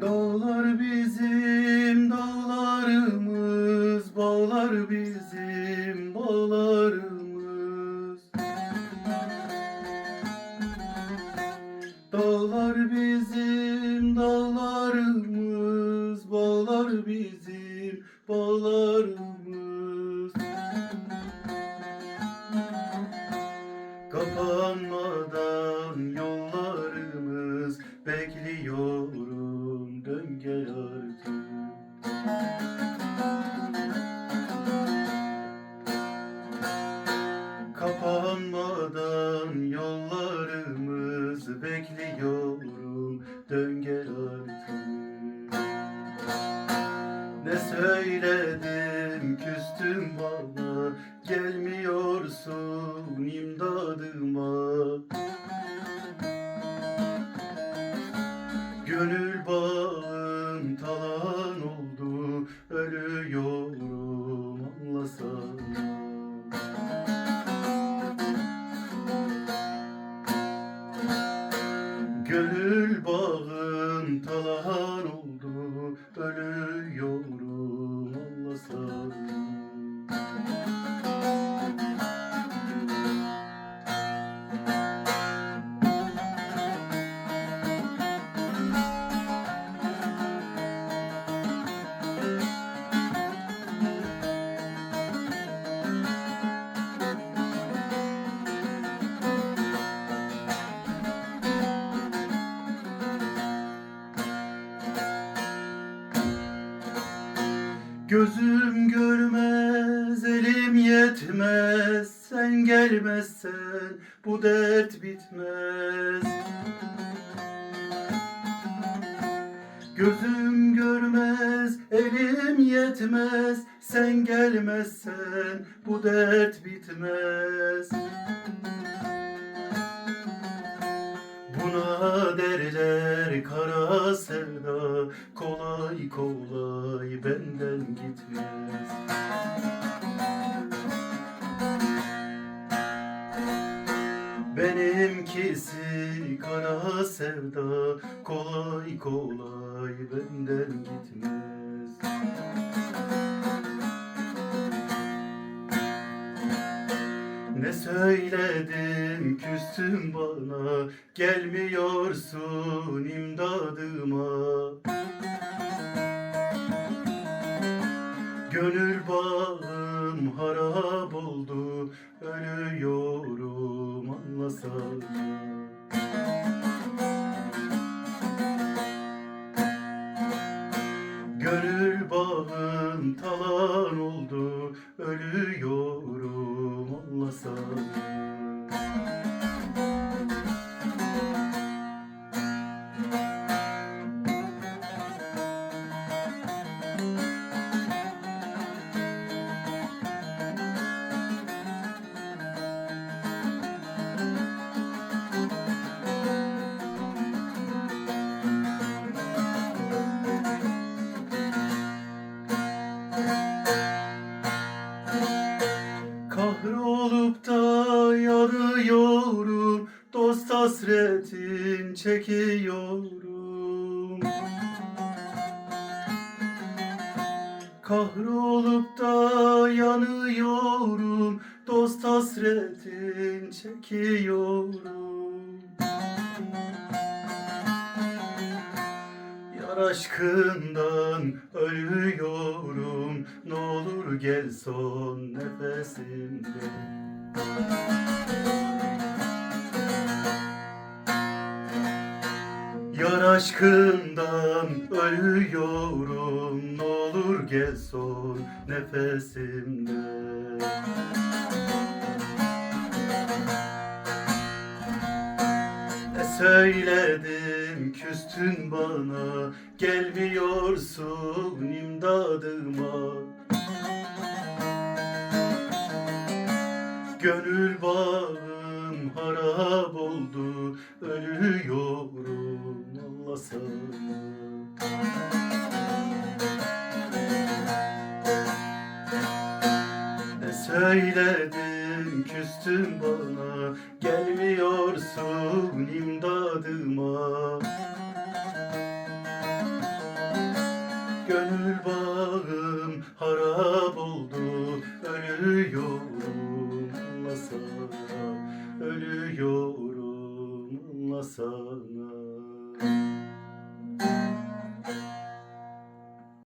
Dağlar bizim dağlarımız, bağlar bizim bağlarımız. Dağlar bizim dağlarımız, bağlar bizim bağlarımız. Kapanmadan Bekliyorum dön gel artık. Kapanmadan yollarımız bekliyorum dön gel artık. Ne söyledim küstüm bana gelmiyorsun imdadıma Gözüm görmez, elim yetmez. Sen gelmezsen bu dert bitmez. Gözüm görmez, elim yetmez. Sen gelmezsen bu dert bitmez. Buna derler kara sevda Kolay benden gitmez. Benimkisi kara sevda Kolay kolay benden gitmez. Ne söyledim küstün bana Gelmiyorsun imdadıma Gönül bağım harap oldu Ölüyorum anlasana hasretin çekiyorum. Kahrolup da yanıyorum. Dost hasretin çekiyorum. Yar aşkından ölüyorum. Ne olur gel son nefesimde Yar aşkından ölüyorum Ne olur gel son nefesimde. Ne söyledim küstün bana Gelmiyorsun imdadıma. Gönül bağım harap oldu Ölüyorum anlasana Ne söyledim küstün bana Gelmiyorsun imdadıma. Gönül bağım harap oldu Ölüyorum anlasana Ölüyorum anlasana